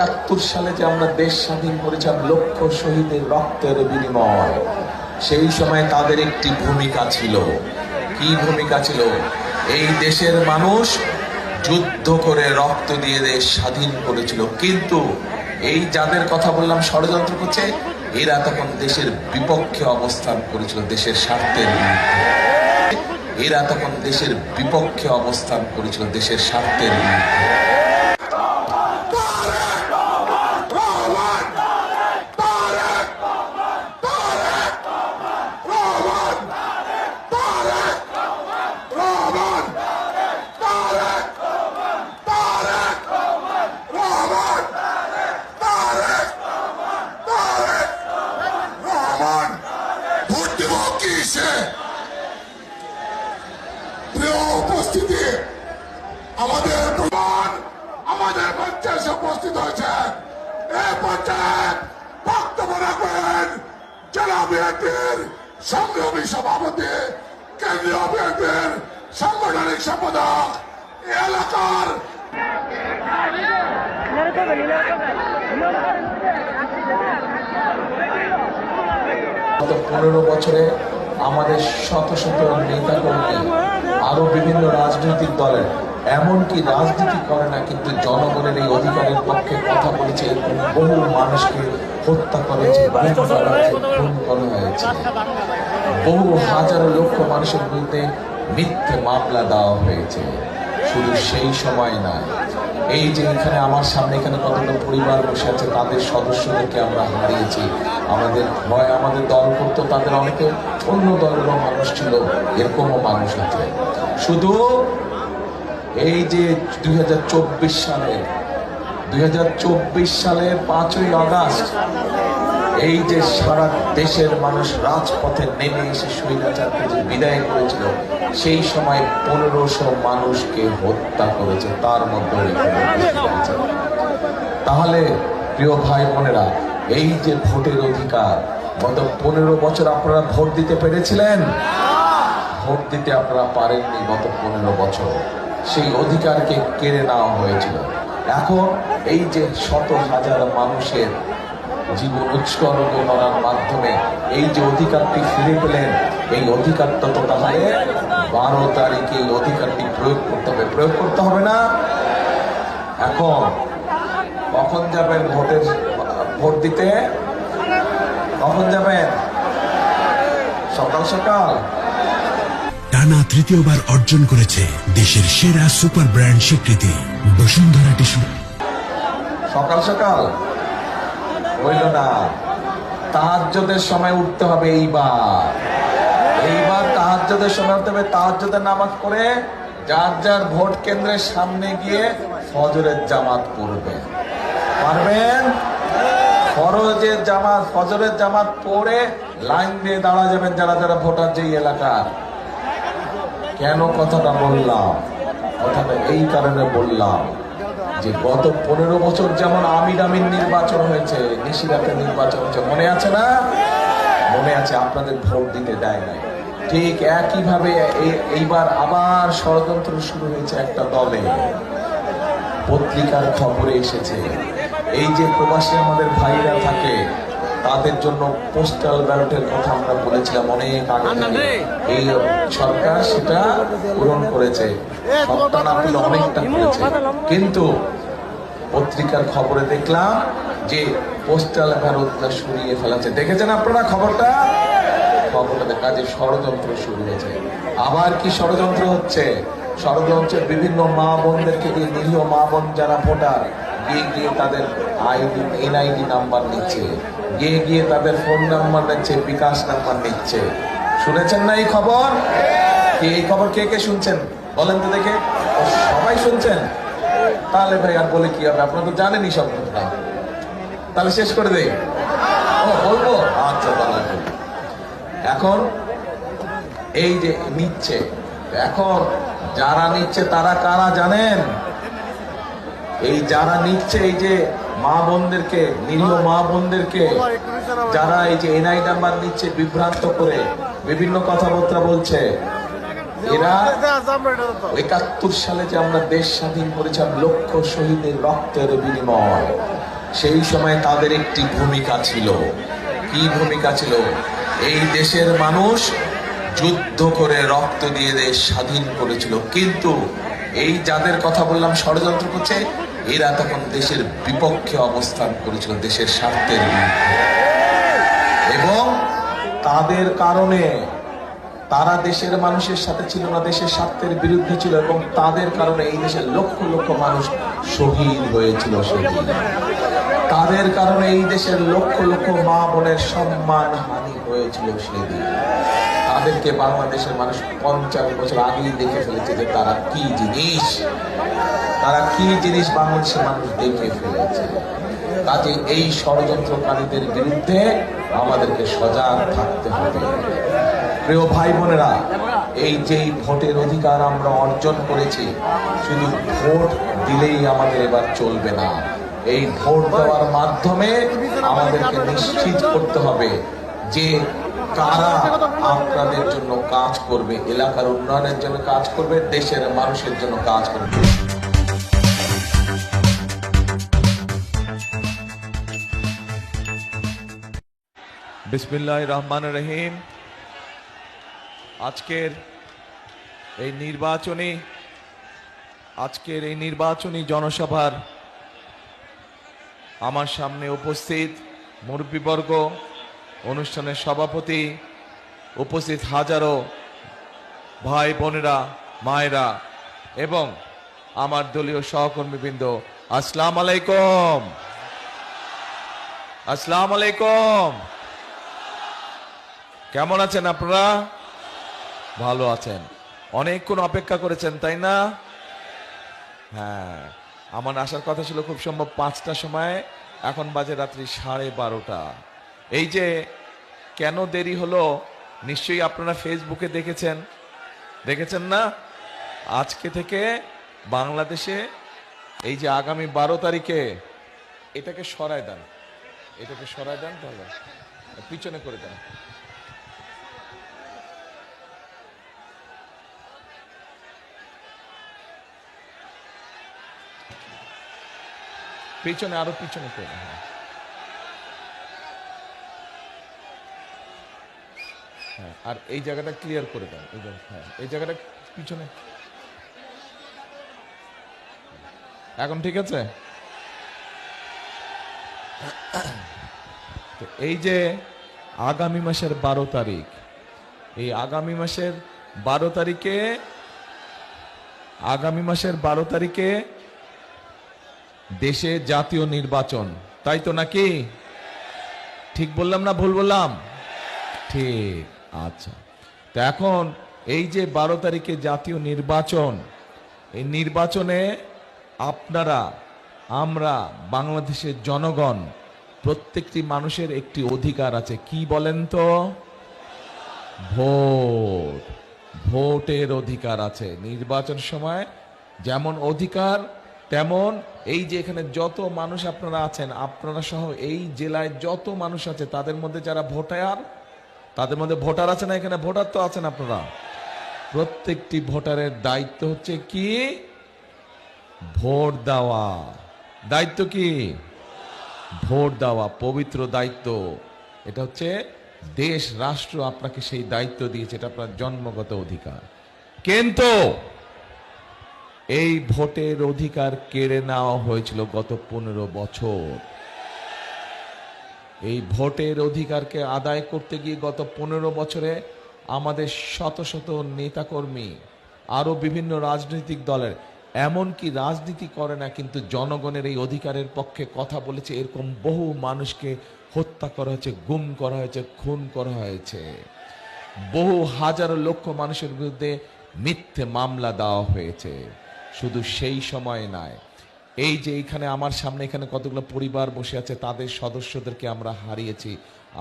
একাত্তর সালে যে আমরা দেশ স্বাধীন করেছিলাম লক্ষ শহীদের রক্তের বিনিময়, সেই সময় তাদের একটি ভূমিকা ছিল। কি ভূমিকা ছিল? এই দেশের মানুষ যুদ্ধ করে রক্ত দিয়ে দেশ স্বাধীন করেছিল। কিন্তু এই যাদের কথা বললাম, ষড়যন্ত্র করছে, এরা তখন দেশের বিপক্ষে অবস্থান করেছিল, দেশের স্বার্থের বিরুদ্ধে। এরা তখন দেশের বিপক্ষে অবস্থান করেছিল, দেশের স্বার্থের বিরুদ্ধে রহমান ভোট দেব কিসে প্রিয় উপস্থিতি আমাদের প্রমাণ আমাদের মঞ্চে উপস্থিত হয়েছেন এই পর্যায়ে বক্তব্য রাখবেন। জেলা বিএনপির সংগ্রামী সভাপতি, কেন্দ্রীয় বিএনপির সাংগঠনিক সম্পাদক এলাকার গত পনেরো বছরে আমাদের শত শত নেতা কর্মী আরও বিভিন্ন রাজনৈতিক দলের এমনকি রাজনীতি করে না, কিন্তু জনগণের এই অধিকারের পক্ষে কথা বলেছে বহু মানুষকে হত্যা করেছে খুন করা হয়েছে বহু হাজারো লক্ষ মানুষের বিরুদ্ধে মিথ্যে মামলা দেওয়া হয়েছে। শুধু সেই সময় নয়, এই যে এখানে আমার সামনে এখানে কতগুলো পরিবার বসে আছে, তাদের সদস্যদেরকে আমরা হারিয়েছি। আমাদের ভয়, আমাদের দল করতো, তাদের অনেকে অন্য দলেরও মানুষ ছিল, এরকমও মানুষ আছে। শুধু এই যে দুই সালের দুই সালের পাঁচই আগস্ট, এই যে সারা দেশের মানুষ রাজপথে নেমে এসে স্বৈরাচারকে বিদায় করেছিল, সেই সময় পনেরোশো মানুষকে হত্যা করেছে, তার মধ্যে। তাহলে, প্রিয় ভাই বোনেরা, এই যে ভোটের অধিকার, গত পনেরো বছর আপনারা ভোট দিতে পেরেছিলেন ভোট দিতে আপনারা পারেননি গত পনেরো বছর সেই অধিকারকে কেড়ে নেওয়া হয়েছিল। এখন এই যে শত হাজার মানুষের জীবন উৎসর্গ করার মাধ্যমে এই যে অধিকারটি ফিরে পেলেন, এই অধিকারটা তো তাহলে বারো তারিখে এই অধিকারটি প্রয়োগ করতে হবে। প্রয়োগ করতে হবে না। এখন কখন যাবেন ভোটের, ভোট দিতে? কখন যাবেন? সকাল সকাল? টানা তৃতীয়বার অর্জন করেছে দেশের সেরা সুপার ব্র্যান্ড স্বীকৃতি, বসুন্ধরা টিস্যু। সকাল সকাল। হইল না। তাহাজ্জদের সময় উঠতে হবে এইবার। এইবার তাহাজ্জদের সময় উঠতে হবে। তাহাজ্জদের নামাজ পড়ে যার যার ভোট কেন্দ্রের সামনে গিয়ে ফজরের জামাত পড়বে। পারবেন? ফরজের জামাত, ফজরের জামাত পড়ে লাইন দিয়ে দাঁড়া যাবেন যারা যারা ভোটার যেই এলাকার। কেন কথাটা বললাম? কথাটা এই কারণে বললাম যে গত পনেরো বছর যেমন আমির আমির নির্বাচন হয়েছে, নিশিরাতের নির্বাচন হয়েছে, মনে আছে না? মনে আছে, আপনাদের ভোট দিতে দেয় নাই। ঠিক একইভাবে এইবার আবার ষড়যন্ত্র শুরু হয়েছে একটা দলে। পত্রিকার খবরে এসেছে, এই যে প্রবাসী আমাদের ভাইরা থাকে তাদের জন্য পোস্টাল ব্যালটের কথা আমরা বলেছিলাম অনেক আগে এই সরকার সেটা পূরণ করেছে। সবটা না পেলে অনেকটা করেছে কিন্তু পত্রিকার খবরে দেখলাম যে পোস্টাল ব্যালটটা সরিয়ে ফেলাছে। দেখেছেন আপনারা খবরটা? খবরটাতে কাজে ষড়যন্ত্র শুরু হয়েছে। আবার কি ষড়যন্ত্র হচ্ছে? ষড়যন্ত্রের বিভিন্ন মা বোনদেরকে দিয়ে নিরীহ মা বোন যারা ভোটার গিয়ে গিয়ে তাদের আইডি এনআইডি নাম্বার নিচ্ছে। গিয়ে গিয়ে তাদের ফোন নাম্বার নিচ্ছে বিকাশ নাম্বার নিচ্ছে। শুনেছেন না এই খবর? কি এই খবর কে কে শুনছেন? বলেন তো দেখে। সবাই শুনছেন? তাহলে ভাই আর বলে কি হবে? আপনারা তো জানেনই সব কথা। তাহলে শেষ করে দেই। ও বলব? আচ্ছা তাহলে এখন এই যে নিচ্ছে এখন যারা নিচ্ছে তারা কারা জানেন? এই যারা নিচ্ছে এই যে মা বোনদেরকে, নিরীহ মা বোনদেরকে, যারা এই যে এনআই নাম্বার নিচ্ছে বিভ্রান্ত করে, বিভিন্ন কথাবার্তা বলছে, এরা একাত্তর সালে যে আমরা দেশ স্বাধীন করেছিলাম, লক্ষ শহীদের রক্তের বিনিময়, সেই সময় তাদের একটি ভূমিকা ছিল। কি ভূমিকা ছিল? এই দেশের মানুষ যুদ্ধ করে রক্ত দিয়ে দেশ স্বাধীন করেছিল। কিন্তু এই যাদের কথা বললাম, ষড়যন্ত্র করছে এরা তখন দেশের বিপক্ষে অবস্থান করেছিল, দেশের স্বার্থের এবং তাদের কারণে তারা দেশের মানুষের সাথে ছিল না, দেশের স্বার্থের বিরুদ্ধে ছিল এবং তাদের কারণে এই দেশের লক্ষ লক্ষ মানুষ শহীদ হয়েছিল সেদিন তাদের কারণে এই দেশের লক্ষ লক্ষ মা বোনের সম্মান হানি হয়েছিল সেদিন। তাদেরকে বাংলাদেশের মানুষ পঞ্চাশ বছর আগেই দেখে ফেলেছে যে তারা কি জিনিস? তারা কি জিনিস বাংলাদেশের মানুষ দেখে ফেলেছে? কাজে এই ষড়যন্ত্রকারীদের বিরুদ্ধে আমাদেরকে সজাগ থাকতে হবে। প্রিয় ভাই বোনেরা, এই যেই ভোটের অধিকার আমরা অর্জন করেছি, শুধু ভোট দিলেই আমাদের এবার চলবে না। এই ভোট দেওয়ার মাধ্যমে আমাদেরকে নিশ্চিত করতে হবে যে কারা আপনাদের জন্য কাজ করবে? এলাকার উন্নয়নের জন্য কাজ করবে, দেশের মানুষের জন্য কাজ করবে। বিসমিল্লাহ রহমান রহিম। আজকের এই নির্বাচনী, আজকের এই নির্বাচনী জনসভার আমার সামনে উপস্থিত মুরব্বীবর্গ অনুষ্ঠানের সভাপতি উপস্থিত হাজারো ভাই বোনেরা, মায়েরা এবং আমার দলীয় সহকর্মীবৃন্দ, আসসালাম আলাইকুম। আসসালাম আলাইকুম। কেমন আছেন আপনারা? ভালো আছেন। অনেকক্ষণ অপেক্ষা করেছেন, তাই না? হ্যাঁ আমার আসার কথা ছিল খুব সম্ভব পাঁচটার সময়, এখন বাজে রাত্রি সাড়ে বারোটা। এই যে কেন দেরি হলো নিশ্চয়ই আপনারা ফেসবুকে দেখেছেন। দেখেছেন না? আজকে থেকে বাংলাদেশে এই যে আগামী বারো তারিখে এটাকে সরায় দেন। এটাকে সরায় দেন তাহলে। পিছনে করে দেন। পিছনে আরও পিছনে করে দেন, হ্যাঁ। আর এই জায়গাটা ক্লিয়ার করে দেন, এই হ্যাঁ এই জায়গাটা পিছনে। এখন ঠিক আছে? তো এই যে আগামী মাসের বারো তারিখ, এই আগামী মাসের বারো তারিখে, আগামী মাসের বারো তারিখে দেশে জাতীয় নির্বাচন, তাই তো নাকি? ঠিক বললাম না ভুল বললাম? ঠিক। আচ্ছা। তো এখন এই যে বারো তারিখে জাতীয় নির্বাচন, এই নির্বাচনে আপনারা, আমরা, বাংলাদেশের জনগণ, প্রত্যেকটি মানুষের একটি অধিকার আছে। কি বলেন তো? ভোট। ভোটের অধিকার আছে। নির্বাচন সময় যেমন অধিকার, তেমন এই যে এখানে যত মানুষ আপনারা আছেন, আপনারা সহ এই জেলায় যত মানুষ আছে, তাদের মধ্যে যারা ভোটার তাদের মধ্যে ভোটার আছে না এখানে? ভোটার তো আছেন আপনারা। প্রত্যেকটি ভোটারের দায়িত্ব হচ্ছে কি? ভোট দেওয়া। দায়িত্ব কি? ভোট দেওয়া, পবিত্র দায়িত্ব। এটা হচ্ছে দেশ, রাষ্ট্র আপনাকে সেই দায়িত্ব দিয়েছে, এটা আপনার জন্মগত অধিকার। কিন্তু এই ভোটের অধিকার কেড়ে নেওয়া হয়েছিল গত পনেরো বছর। এই ভোটের অধিকারকে আদায় করতে গিয়ে গত পনেরো বছরে আমাদের শত শত নেতাকর্মী, আরও বিভিন্ন রাজনৈতিক দলের, এমনকি রাজনীতি করে না, কিন্তু জনগণের এই অধিকারের পক্ষে কথা বলেছে। এরকম বহু মানুষকে হত্যা করা হয়েছে, গুম করা হয়েছে, খুন করা হয়েছে। বহু হাজারো লক্ষ মানুষের বিরুদ্ধে মিথ্যে মামলা দেওয়া হয়েছে। শুধু সেই সময় নয় এই যে এখানে আমার সামনে এখানে কতগুলো পরিবার বসে আছে, তাদের সদস্যদেরকে আমরা হারিয়েছি।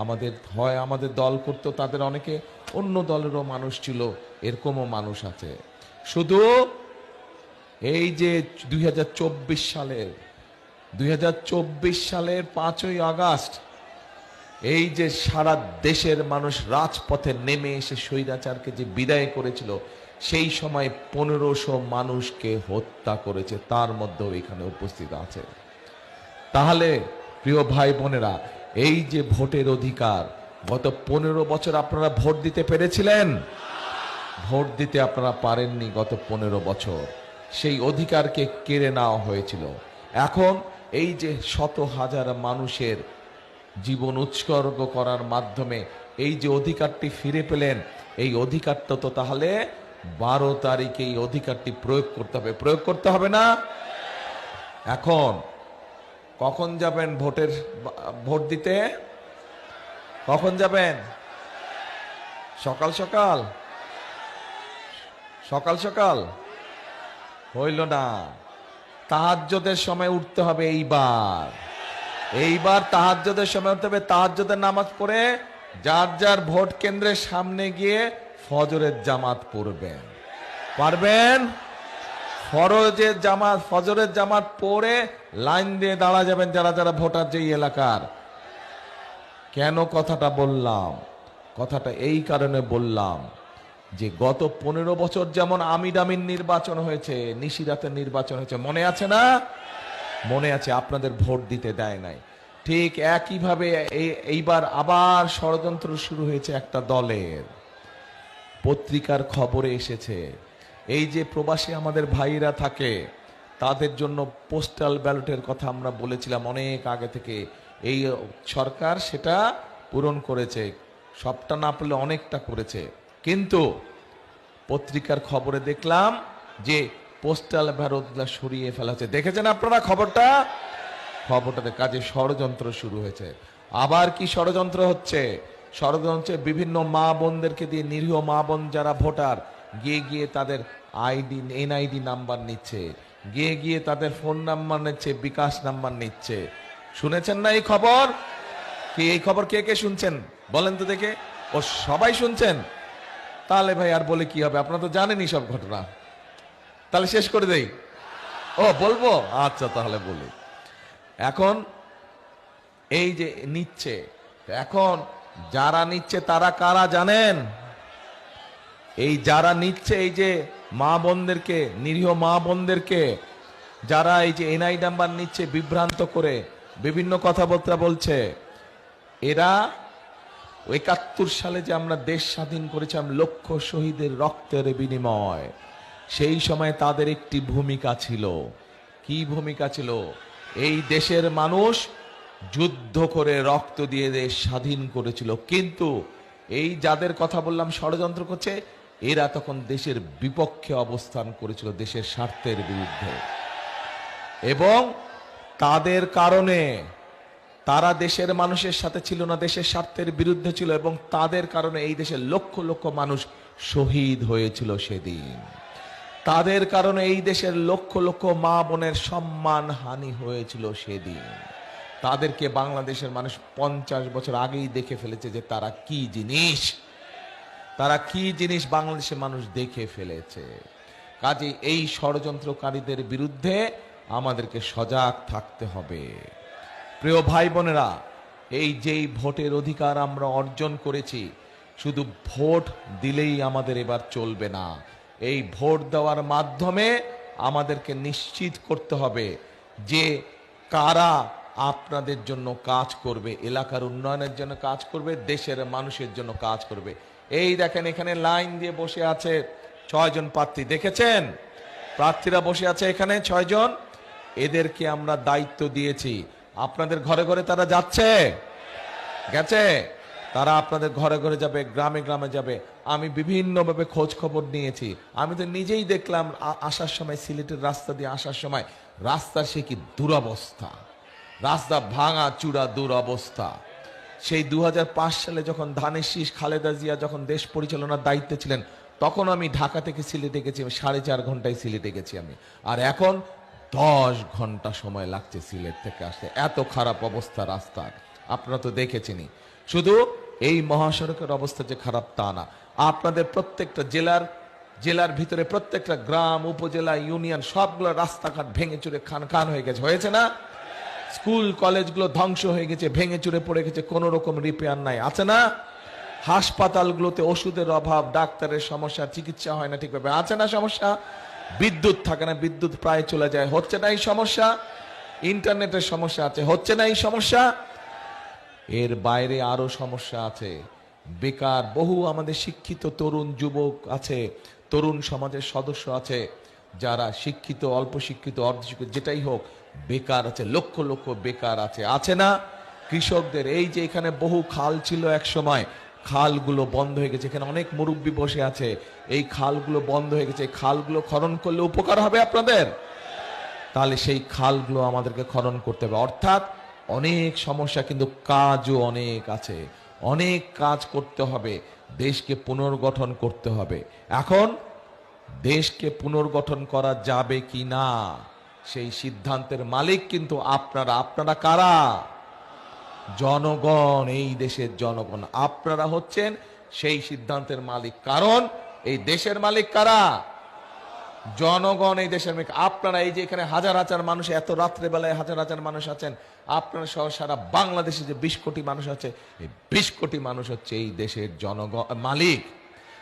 আমাদের হয় আমাদের দল করতো, তাদের অনেকে অন্য দলেরও মানুষ ছিল, এরকমও মানুষ আছে। শুধু এই যে দুই হাজার চব্বিশ সালের, দুই হাজার চব্বিশ সালের পাঁচই আগস্ট, এই যে সারা দেশের মানুষ রাজপথে নেমে এসে স্বৈরাচারকে যে বিদায় করেছিল সেই সময় পনেরোশো মানুষকে হত্যা করেছে, তার মধ্যেও এখানে উপস্থিত আছে। তাহলে, প্রিয় ভাই বোনেরা, এই যে ভোটের অধিকার, গত পনেরো বছর আপনারা ভোট দিতে পেরেছিলেন? ভোট দিতে আপনারা পারেননি গত পনেরো বছর। সেই অধিকারকে কেড়ে নেওয়া হয়েছিল। এখন এই যে শত হাজার মানুষের জীবন উৎসর্গ করার মাধ্যমে এই যে অধিকারটি ফিরে পেলেন, এই অধিকারটা তো তাহলে বারো তারিখে এই অধিকারটি প্রয়োগ করতে হবে। প্রয়োগ করতে হবে না? এখন, কখন যাবেন ভোটের, ভোট দিতে? কখন যাবেন? সকাল সকাল? সকাল সকাল? হইল না। তাহাজ্জদের সময় উঠতে হবে এইবার। এইবার তাহাজ্জদের সময় উঠতে হবে। তাহাজ্জদের নামাজ পড়ে যার যার ভোট কেন্দ্রের সামনে গিয়ে ফজরের জামাত পড়বেন পারবেন? ফরজের জামাত, ফজরের জামাত পরে লাইন দিয়ে দাঁড়া যাবেন যারা যারা ভোটার যেই এলাকার। কেন কথাটা বললাম? কথাটা এই কারণে বললাম যে গত পনেরো বছর যেমন আমির আমিন নির্বাচন হয়েছে, নিশিরাতের নির্বাচন হয়েছে, মনে আছে না? মনে আছে, আপনাদের ভোট দিতে দেয় নাই। ঠিক একইভাবে এই- এইবার আবার ষড়যন্ত্র শুরু হয়েছে একটা দলের। পত্রিকার খবরে এসেছে, এই যে প্রবাসী আমাদের ভাইরা থাকে, তাদের জন্য পোস্টাল ব্যালটের কথা আমরা বলেছিলাম অনেক আগে থেকে। এই সরকার সেটা পূরণ করেছে, সবটা না পেলে অনেকটা করেছে। কিন্তু পত্রিকার খবরে দেখলাম যে পোস্টাল ব্যালটগুলো সরিয়ে ফেলা হচ্ছে দেখেছেন আপনারা খবরটা? খবরটাতে কাজে ষড়যন্ত্র শুরু হয়েছে। আবার কি ষড়যন্ত্র হচ্ছে? ষড়যন্ত্র বিভিন্ন মা বোনদেরকে দিয়ে নিরীহ মা বোন যারা ভোটার, গিয়ে গিয়ে তাদের আইডি, এনআইডি নাম্বার নিচ্ছে। গিয়ে গিয়ে তাদের ফোন নাম্বার নিচ্ছে, বিকাশ নাম্বার নিচ্ছে। শুনেছেন না এই খবর? কি এই খবর কে কে শুনছেন? বলেন তো দেখে। ও সবাই শুনছেন? তাহলে ভাই আর বলে কি হবে? আপনারা তো জানেনই সব ঘটনা। তাহলে শেষ করে দেই। ও, বলব? আচ্ছা তাহলে বলি। এখন এই যে নিচ্ছে, এখন যারা নিচ্ছে তারা কারা জানেন? এই যারা নিচ্ছে এই যে মা বোনদেরকে, নিরীহ মা বোনদেরকে, যারা এই যে এনআই নাম্বার নিচ্ছে বিভ্রান্ত করে, বিভিন্ন কথাবার্তা বলছে, এরা একাত্তর সালে যে আমরা দেশ স্বাধীন করেছিলাম লক্ষ শহীদের রক্তের বিনিময়, সেই সময় তাদের একটি ভূমিকা ছিল। কি ভূমিকা ছিল? এই দেশের মানুষ যুদ্ধ করে রক্ত দিয়ে দেশ স্বাধীন করেছিল। কিন্তু এই যাদের কথা বললাম ষড়যন্ত্র করছে, এরা তখন দেশের বিপক্ষে অবস্থান করেছিল দেশের স্বার্থের বিরুদ্ধে। এবং তাদের কারণে তারা দেশের মানুষের সাথে ছিল না, দেশের স্বার্থের বিরুদ্ধে ছিল এবং তাদের কারণে এই দেশের লক্ষ লক্ষ মানুষ শহীদ হয়েছিল সেদিন। তাদের কারণে এই দেশের লক্ষ লক্ষ মা বোনের সম্মান হানি হয়েছিল সেদিন। তাদেরকে বাংলাদেশের মানুষ পঞ্চাশ বছর আগেই দেখে ফেলেছে যে তারা কি জিনিস। তারা কি জিনিস বাংলাদেশের মানুষ দেখে ফেলেছে। কাজে এই ষড়যন্ত্রকারীদের বিরুদ্ধে আমাদেরকে সজাগ থাকতে হবে। প্রিয় ভাই বোনেরা এই যেই ভোটের অধিকার আমরা অর্জন করেছি, শুধু ভোট দিলেই আমাদের এবার চলবে না। এই ভোট দেওয়ার মাধ্যমে আমাদেরকে নিশ্চিত করতে হবে যে কারা আপনাদের জন্য কাজ করবে, এলাকার উন্নয়নের জন্য কাজ করবে, দেশের মানুষের জন্য কাজ করবে। এই দেখেন এখানে লাইন দিয়ে বসে আছে ছয়জন প্রার্থী, দেখেছেন? প্রার্থীরা বসে আছে এখানে ছয়জন এদেরকে আমরা দায়িত্ব দিয়েছি। আপনাদের ঘরে ঘরে তারা যাচ্ছে? গেছে? তারা আপনাদের ঘরে ঘরে যাবে, গ্রামে গ্রামে যাবে। আমি বিভিন্নভাবে খোঁজ খবর নিয়েছি। আমি তো নিজেই দেখলাম আসার সময় সিলেটের রাস্তা দিয়ে আসার সময়, রাস্তার সে কি দুরবস্থা। রাস্তা ভাঙা চূড়া দুরবস্থা। সেই দু হাজার পাঁচ সালে যখন ধানের শীষ খালেদা জিয়া যখন দেশ পরিচালনার দায়িত্বে ছিলেন, তখন আমি ঢাকা থেকে সিলেটে গেছি, আমি সাড়ে চার ঘন্টায় সিলেটে গেছি আমি। আর এখন দশ ঘণ্টা সময় লাগছে সিলেট থেকে আসতে। এত খারাপ অবস্থা রাস্তার, আপনারা তো দেখেছেনই। শুধু এই মহাসড়কের অবস্থা যে খারাপ তা না, আপনাদের প্রত্যেকটা জেলার জেলার ভিতরে প্রত্যেকটা গ্রাম, উপজেলা, ইউনিয়ন, সবগুলো রাস্তাঘাট ভেঙে চুরে খান খান হয়ে গেছে। হয়েছে না? স্কুল কলেজগুলো ধ্বংস হয়ে গেছে, ভেঙে চুরে পড়ে গেছে, কোনো রকম রিপেয়ার নাই। আছে না? হাসপাতালগুলোতে ওষুধের অভাব, ডাক্তারের সমস্যা, চিকিৎসা হয় না ঠিকভাবে। আছে না সমস্যা? বিদ্যুৎ থাকে না, বিদ্যুৎ প্রায় চলে যায়। হচ্ছে না এই সমস্যা? ইন্টারনেটের সমস্যা আছে। হচ্ছে না এই সমস্যা? এর বাইরে আরও সমস্যা আছে। বেকার, বহু আমাদের শিক্ষিত তরুণ যুবক আছে, তরুণ সমাজের সদস্য আছে, যারা শিক্ষিত, অল্প শিক্ষিত অর্ধশিক্ষিত যেটাই হোক বেকার আছে, লক্ষ লক্ষ বেকার আছে আছে না? কৃষকদের এই যে এখানে বহু খাল ছিল এক সময়, খালগুলো বন্ধ হয়ে গেছে, এখানে অনেক মুরব্বী বসে আছে, এই খালগুলো বন্ধ হয়ে গেছে খালগুলো খনন করলে উপকার হবে আপনাদের? তাহলে সেই খালগুলো আমাদেরকে খনন করতে হবে। অর্থাৎ অনেক সমস্যা, কিন্তু কাজও অনেক আছে। অনেক কাজ করতে হবে, দেশকে পুনর্গঠন করতে হবে। এখন দেশকে পুনর্গঠন করা যাবে কি না? সেই সিদ্ধান্তের মালিক কিন্তু আপনারা। আপনারা কারা? জনগণ, এই দেশের জনগণ। আপনারা হচ্ছেন সেই সিদ্ধান্তের মালিক। কারণ এই দেশের মালিক কারা? জনগণ, এই দেশের মালিক। আপনারা এই যে এখানে হাজার হাজার মানুষ, এত রাত্রে বেলায় হাজার হাজার মানুষ আছেন, আপনারা সহ সারা বাংলাদেশে যে বিশ কোটি মানুষ আছে, এই বিশ কোটি মানুষ হচ্ছে এই দেশের জনগণ, মালিক।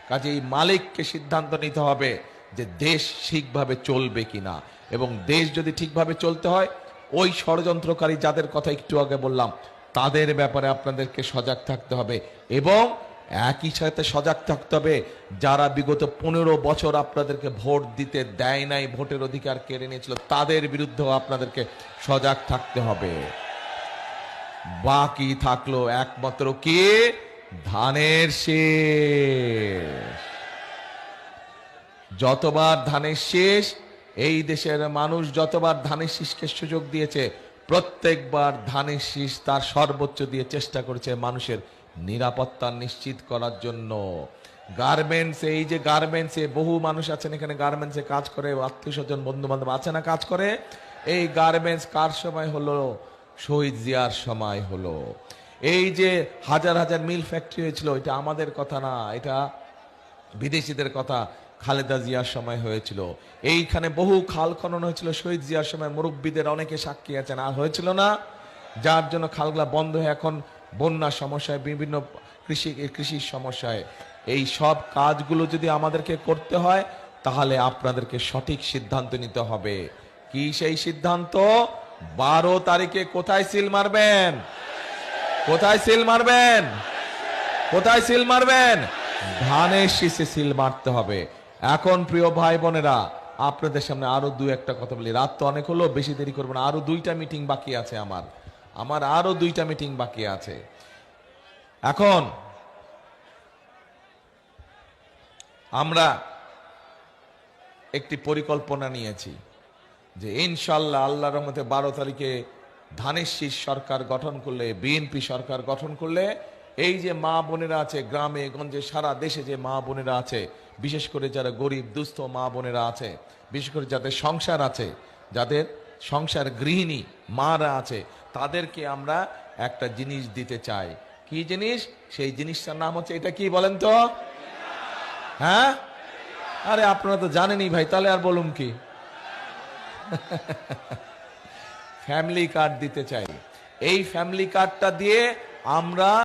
কাজে এই মালিককে সিদ্ধান্ত নিতে হবে যে দেশ ঠিকভাবে চলবে কিনা। এবং দেশ যদি ঠিকভাবে চলতে হয়, ওই ষড়যন্ত্রকারী যাদের কথা একটু আগে বললাম, তাদের ব্যাপারে আপনাদেরকে সজাগ থাকতে হবে। এবং একই সাথে সজাগ থাকতে হবে, যারা বিগত পনেরো বছর আপনাদেরকে ভোট দিতে দেয় নাই, ভোটের অধিকার কেড়ে নিয়েছিল, তাদের বিরুদ্ধেও আপনাদেরকে সজাগ থাকতে হবে। বাকি থাকল একমাত্র কি? ধানের শেষ। যতবার ধানের শেষ এই দেশের মানুষ যতবার ধানের শীষকে সুযোগ দিয়েছে, প্রত্যেকবার ধানের শীষ তার সর্বোচ্চ দিয়ে চেষ্টা করেছে মানুষের নিরাপত্তা নিশ্চিত করার জন্য। গার্মেন্টস এই যে গার্মেন্টসে বহু মানুষ আছেন এখানে গার্মেন্টসে কাজ করে আত্মীয় স্বজন বন্ধু বান্ধব আছে না কাজ করে? এই গার্মেন্টস কার সময় হলো? শহীদ জিয়ার সময় হলো। এই যে হাজার হাজার মিল ফ্যাক্টরি হয়েছিল, এটা আমাদের কথা না, এটা বিদেশিদের কথা। খালেদা জিয়ার সময় হয়েছিল। এইখানে বহু খাল খনন হয়েছিল, শহীদ জিয়ার সময় মুরব্বীদের অনেকে সাক্ষী আছেন। আর হয়েছিল না, যার জন্য খালগুলা বন্ধ হয়ে এখন বন্যার সমস্যায়, বিভিন্ন কৃষি, কৃষির সমস্যায়। এই সব কাজগুলো যদি আমাদেরকে করতে হয়, তাহলে আপনাদেরকে সঠিক সিদ্ধান্ত নিতে হবে। কি সেই সিদ্ধান্ত? বারো তারিখে কোথায় সিল মারবেন? কোথায় সিল মারবেন? কোথায় সিল মারবেন? ধানের শীষে সিল মারতে হবে। এখন প্রিয় ভাই বোনেরা, আপনাদের সামনে আরও দু একটা কথা বলি। রাত তো অনেক হলো, বেশি দেরি করব না। আরও দুইটা মিটিং বাকি আছে আমার। আমার আরও দুইটা মিটিং বাকি আছে। এখন আমরা একটি পরিকল্পনা নিয়েছি যে ইনশাল্লাহ আল্লাহ রহমতে বারো তারিখে ধানের শীষ সরকার গঠন করলে, বিএনপি সরকার গঠন করলে এই যে মা বোনেরা আছে গ্রামে, গঞ্জে, সারা দেশে যে মা বোনেরা আছে, বিশেষ করে যারা গরিব, দুস্থ মা বোনেরা আছে, বিশেষ করে যাদের সংসার আছে, যাদের সংসার গৃহিণী মারা আছে, তাদেরকে আমরা একটা জিনিস দিতে চাই। কি জিনিস? সেই জিনিসটার নাম হচ্ছে, এটা কি বলেন তো? হ্যাঁ? আরে আপনারা তো জানেনই ভাই, তাহলে আর বলুন কি? ফ্যামিলি কার্ড দিতে চাই। এই ফ্যামিলি কার্ডটা দিয়ে আমরা